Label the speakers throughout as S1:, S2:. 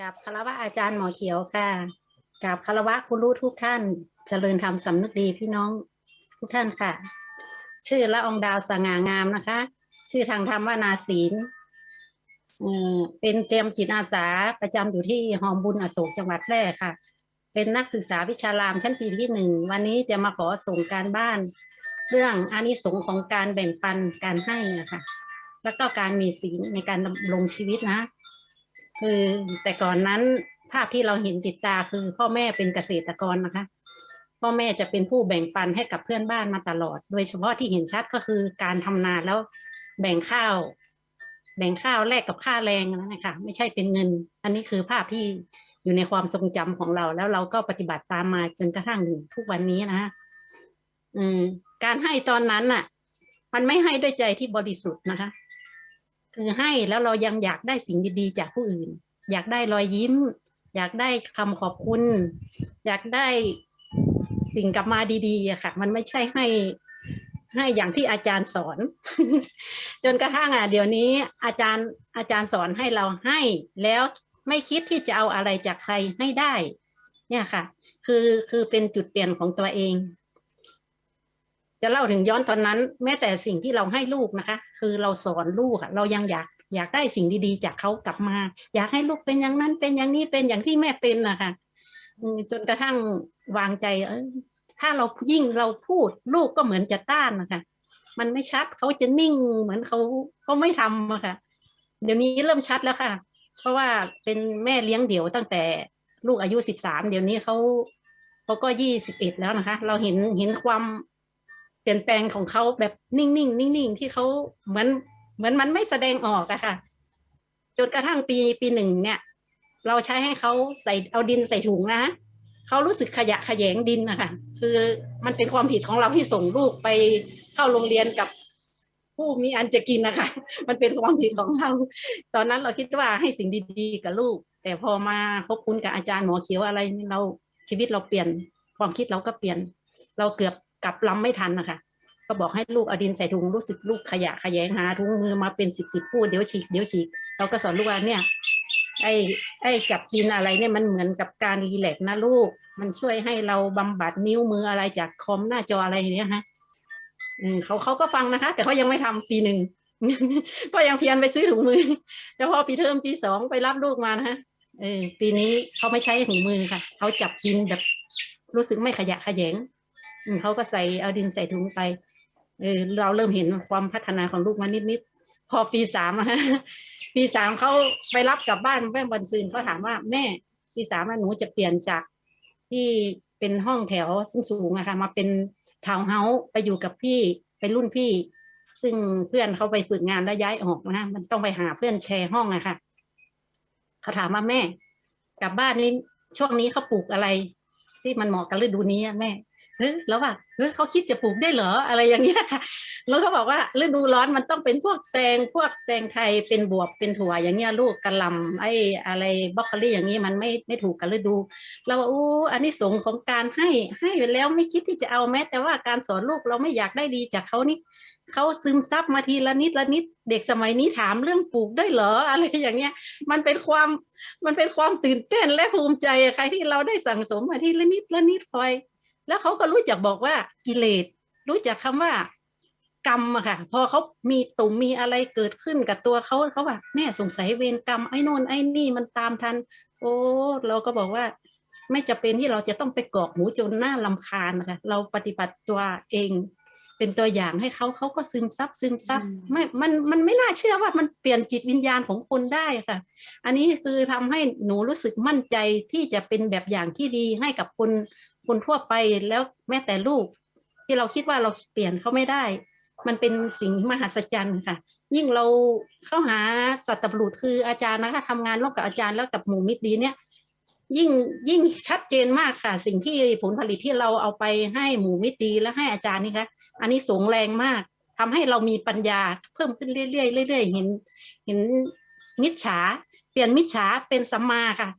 S1: กับคารวะอาจารย์หมอเขียวค่ะกับคารวะคุณรู้ทุกท่านเจริญธรรมสำนึกดีพี่น้องทุกท่านค่ะ ชื่อละองดาวสง่างามนะคะ ชื่อทางธรรมว่านาศีลเออเป็นเตรียมจิตอาสาประจำอยู่ที่หอมบุญอโศกจังหวัดแพร่ค่ะ เป็นนักศึกษาวิชารามชั้นปีที่หนึ่งวันนี้จะมาขอส่งการบ้าน เรื่องอานิสงส์ของการแบ่งปันการให้นะคะแล้วก็การมีศีลในการดำรงชีวิตนะ คือแต่ก่อนนั้นภาพที่เราเห็นติดตาคือพ่อแม่เป็นเกษตรกรนะคะ พ่อแม่จะเป็นผู้แบ่งปันให้กับเพื่อนบ้านมาตลอด โดยเฉพาะที่เห็นชัดก็คือการทำนาแล้วแบ่งข้าว แบ่งข้าวแลกกับค่าแรงนะคะไม่ใช่เป็นเงิน อันนี้คือภาพที่อยู่ในความทรงจำของเรา แล้วเราก็ปฏิบัติตามมาจนกระทั่งถึงทุกวันนี้นะอืมการให้ตอนนั้นน่ะ มันไม่ให้ด้วยใจที่บริสุทธิ์นะคะ คือให้แล้วเรายังอยากได้สิ่งดีๆจากผู้อื่น อยากได้รอยยิ้ม อยากได้คำขอบคุณ อยากได้สิ่งกลับมาดีๆอะค่ะ มันไม่ใช่ให้ให้อย่างที่อาจารย์สอน จนกระทั่งอะเดี๋ยวนี้ อาจารย์อาจารย์สอนให้เราให้แล้วไม่คิดที่จะเอาอะไรจากใครให้ได้ เนี่ยค่ะ คือคือเป็นจุดเปลี่ยนของตัวเอง จะเล่าถึงย้อนตอนนั้น แม้แต่สิ่งที่เราให้ลูกนะคะ คือเราสอนลูกอะเรายังอยากอยากได้สิ่งดีๆ จากเขากลับมา อยากให้ลูกเป็นอย่างนั้นเป็นอย่างนี้เป็นอย่างที่แม่เป็นนะคะจนกระทั่งวางใจถ้าเรายิ่งเราพูดลูกก็เหมือนจะต้านนะคะ มันไม่ชัดเขาจะนิ่งเหมือนเขาเขาไม่ทำอะค่ะ เดี๋ยวนี้เริ่มชัดแล้วค่ะ เพราะว่าเป็นแม่เลี้ยงเดี่ยวตั้งแต่ลูกอายุสิบสามเดี๋ยวนี้เขาเขาก็ยี่สิบเอ็ดแล้วนะคะ เราเห็นเห็นความ เปลี่ยนแปลงของเขาแบบนิ่งๆนิ่งๆที่เขาเหมือนเหมือนมันไม่แสดงออกอะค่ะ จนกระทั่งปีปีหนึ่งเนี่ย เราใช้ให้เขาใส่เอาดินใส่ถุงนะเขารู้สึกขยะแขยงดินนะคะคือมันเป็นความผิดของเราที่ส่งลูกไปเข้าโรงเรียนกับผู้มีอันจะกินนะคะ มันเป็นความผิดของเรา ตอนนั้นเราคิดว่าให้สิ่งดีๆ กับลูก แต่พอมาพบคุณกับอาจารย์หมอเขียวอะไรเราชีวิตเราเปลี่ยน ความคิดเราก็เปลี่ยน เราเกือบ กลับลำไม่ทันนะคะก็บอกให้ลูกเอาดินใส่ถุงรู้สึกลูกขยะขยงหาถุงมือมาเป็นสิบสิบพูดเดี๋ยวฉีกเดี๋ยวฉีกเราก็สอนลูกว่าเนี่ยไอ้ไอ้จับดินอะไรเนี่ยมันเหมือนกับการรีแลกนะลูก มันช่วยให้เราบำบัดนิ้วมืออะไรจากคอมหน้าจออะไรเนี่ยฮะอืมเขาเขาก็ฟังนะคะ แต่เขายังไม่ทำปีหนึ่งก็ยังเพียรไปซื้อถุงมือแต่พอปีเทอมปีสองไปรับลูกมานะฮะเออปีนี้เขาไม่ใช้ถุงมือค่ะเขาจับดินแบบรู้สึกไม่ขยะขยง เขาก็ใส่เอาดินใส่ถุงไปเออเราเริ่มเห็นความพัฒนาของลูกมานิดๆพอปีสามอะปีสามเขาไปรับกลับบ้านแม่บันซืนเขาถามว่าแม่ปีสามหนูจะเปลี่ยนจากที่เป็นห้องแถวสูงๆอะค่ะมาเป็นทาวน์เฮาส์ไปอยู่กับพี่ไปรุ่นพี่ ซึ่งเพื่อนเขาไปฝึกงานแล้วย้ายออกนะมันต้องไปหาเพื่อนแชร์ห้องอะค่ะเขาถามว่าแม่ กลับบ้านนี้ช่วงนี้เขาปลูกอะไร ที่มันเหมาะกับฤดูนี้แม่ เฮ้ยแล้วว่าเฮ้ยเขาคิดจะปลูกได้เหรออะไรอย่างเงี้ยค่ะ แล้วเขาบอกว่าฤดูร้อนมันต้องเป็นพวกแตงพวกแตงไทยเป็นบวบเป็นถั่วอย่างเงี้ยลูกกระหลำไอ้อะไรบรอกโคลี่อย่างงี้มันไม่ไม่ถูกกับฤดู เราว่าอู้อันนี้สงของการให้ให้ไปแล้วไม่คิดที่จะเอาแม้ แต่ว่าการสอนลูกเราไม่อยากได้ดีจากเขานี่เขาซึมซับมาทีละนิดละนิดเด็กสมัยนี้ถามเรื่องปลูกได้เหรออะไรอย่างเงี้ย มันเป็นความมันเป็นความตื่นเต้นและภูมิใจใครที่เราได้สั่งสมมาทีละนิดละนิดคอย แล้วเขาก็รู้จักบอกว่ากิเลส รู้จักคำว่ากรรมอะค่ะ พอเขามีตุ่มมีอะไรเกิดขึ้นกับตัวเขาเขาว่าแม่สงสัยเวรกรรมไอ้โน่นไอ้นี่มันตามทัน โอ้เราก็บอกว่า ไม่จะเป็นที่เราจะต้องไปกรอกหูจนหน้าลำคาญนะคะเราปฏิบัติตัวเอง เป็นตัวอย่างให้เขาเขาก็ซึมซับซึมซับ
S2: อืม
S1: ไม่มันมันไม่น่าเชื่อว่ามันเปลี่ยนจิตวิญญาณของคนได้ค่ะ อันนี้คือทำให้หนูรู้สึกมั่นใจที่จะเป็นแบบอย่างที่ดีให้กับคน คนทั่วไปแล้วแม้แต่ลูก ที่เราคิดว่าเราเปลี่ยนเขาไม่ได้ มันเป็นสิ่งมหัศจรรย์ค่ะ ยิ่งเราเข้าหาสัตบุรุษคืออาจารย์นะคะทำงานร่วมกับอาจารย์แล้วกับหมู่มิตรดีเนี่ยยิ่งยิ่งชัดเจนมากค่ะ สิ่งที่ผลผลิตที่เราเอาไปให้หมู่มิตรดีและให้อาจารย์นี่คะอันนี้สูงแรงมากทำให้เรามีปัญญาเพิ่มขึ้นเรื่อยๆเรื่อยๆเห็น เห็นมิจฉาเปลี่ยนมิจฉาเป็นสัมมาค่ะ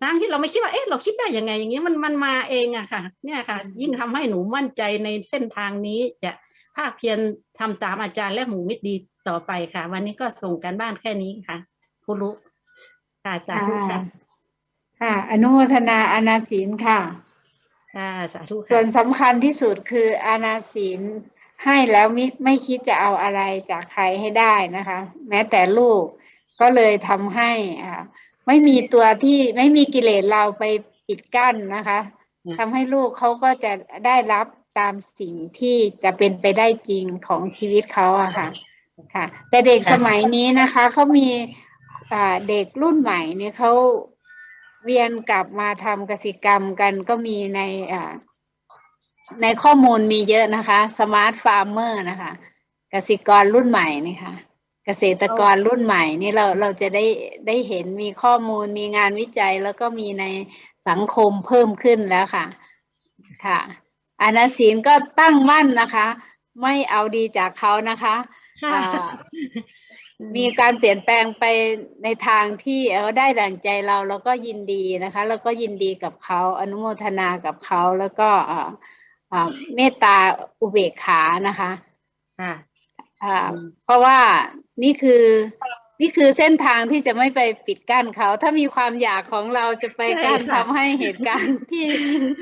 S1: ทั้งที่เราไม่คิดว่าเอ๊ะเราคิดได้ยังไงอย่างเงี้ยมันมันมาเองอะค่ะ เนี่ยค่ะ ยิ่งทำให้หนูมั่นใจในเส้นทางนี้จะภาคเพียรทำตามอาจารย์และหมู่มิตรดีต่อไปค่ะ วันนี้ก็ส่งการบ้านแค่นี้ค่ะคุณรู้ค่ะสาธุค่ะ
S2: ค่ะ อนุโมทนาอาณาศีลค่ะ
S1: ค่ะสาธุ
S2: ส่ว
S1: ค่ะ
S2: นสำคัญที่สุดคืออาณาศีลให้แล้วไม่ไม่คิดจะเอาอะไรจากใครให้ได้นะคะ แม้แต่ลูกก็เลยทำให้อ่า ไม่มีตัวที่ไม่มีกิเลสเราไปปิดกั้นนะคะ
S1: อืม
S2: ทำให้ลูกเขาก็จะได้รับตามสิ่งที่จะเป็นไปได้จริงของชีวิตเขาอะค่ะ ค่ะ แต่เด็กสมัยนี้นะคะเขามีอ่าเด็กรุ่นใหม่เนี่ยเขาเวียนกลับมาทำกสิกรรมกันก็มีในอ่าในข้อมูลมีเยอะนะคะ สมาร์ทฟาร์มเมอร์นะคะเกษตรกรรุ่นใหม่นี่ค่ะ เกษตรกรรุ่นใหม่นี่เราเราจะได้ได้เห็นมีข้อมูลมีงานวิจัยแล้วก็มีในสังคมเพิ่มขึ้นแล้วค่ะ ค่ะอานาศีลก็ตั้งมั่นนะคะ ไม่เอาดีจากเขานะคะ
S1: ค่ะ
S2: อ่ามีการเปลี่ยนแปลงไปในทางที่เออได้ดั่งใจเราเราก็ยินดีนะคะ แล้วก็ยินดีกับเขาอนุโมทนากับเขาแล้วก็อ่าอ่าเมตตาอุเบกขานะคะ
S1: ค่ะ
S2: อ่า
S1: อืม
S2: เพราะว่า นี่คือ นี่คือเส้นทางที่จะไม่ไปปิดกั้นเขา ถ้ามีความอยากของเราจะไปกั้น
S1: ใช่ค่ะ
S2: ทำให้เหตุการณ์ที่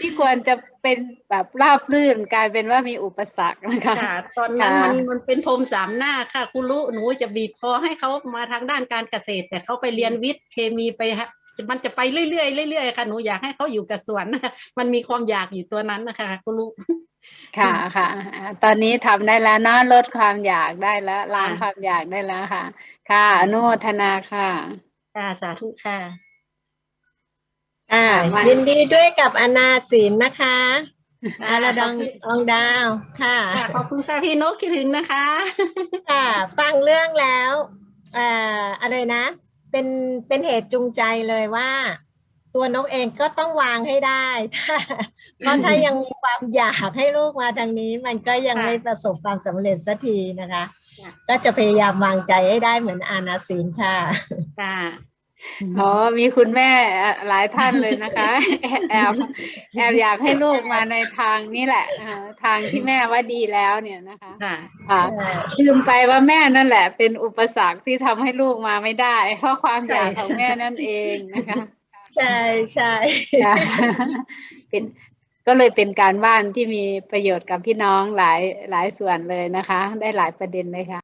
S2: ที่ควรจะเป็นแบบราบรื่นกลายเป็นว่ามีอุปสรรคนะคะ
S1: ค่ะตอนนั้น
S2: ค่ะ
S1: มันมันเป็นพรมสามหน้าค่ะ คุณรู้หนูจะบีบคอให้เขามาทางด้านการเกษตร แต่เขาไปเรียนวิทย์เคมีไปฮะ มันจะไปเรื่อยๆเรื่อยๆค่ะหนูอยากให้เขาอยู่กับสวนมันมีความอยากอยู่ตัวนั้นนะคะคุณรู้
S2: ค่ะค่ะอ่าตอนนี้ทำได้แล้วเนอะลดความอยากได้แล้วล้าง
S1: ค่ะ
S2: ความอยากได้แล้วค่ะ ค่ะอนุโมทนาค่ะ
S1: ค่ะสาธุค่ะ
S3: อ่า
S2: ค่ะ
S3: ยินดีด้วยกับอนาศีลนะคะ
S1: ค่ะ
S3: อาระดอง
S1: ขอบคุณ
S3: อองดาวค่ะ
S1: ค่ะขอบคุณค่ะพี่นกคิดถึงนะคะ
S3: ค่ะ ฟังเรื่องแล้วเอ่ออะไรนะ เป็นเป็นเหตุจูงใจเลยว่า ตัวนกเองก็ต้องวางให้ได้ถ้าเพราะถ้ายังมีความอยากให้ลูกมาทางนี้ มันก็ยัง
S1: ค่ะ
S3: ไม่ประสบความสำเร็จสักทีนะคะ
S1: ค่ะ
S3: ก็จะพยายามวางใจให้ได้เหมือนอานาศีลค่ะ
S1: ค่ะ
S2: อ๋อ มีคุณแม่หลายท่านเลยนะคะ แอบแอบอยากให้ลูกมาในทางนี้แหละเอ่อทางที่แม่ว่าดีแล้วเนี่ยนะคะ
S1: ค่ะ
S2: ค่ะลืมไปว่าแม่นั่นแหละ เป็นอุปสรรคที่ทำให้ลูกมาไม่ได้ เพราะความอยากของแม่นั่นเองนะคะ
S3: ใช่ใช่
S2: ค่ะเป็นก็เลยเป็นการบ้านที่มีประโยชน์กับพี่น้องหลายหลายส่วนเลยนะคะ ได้หลายประเด็นเลยค่ะ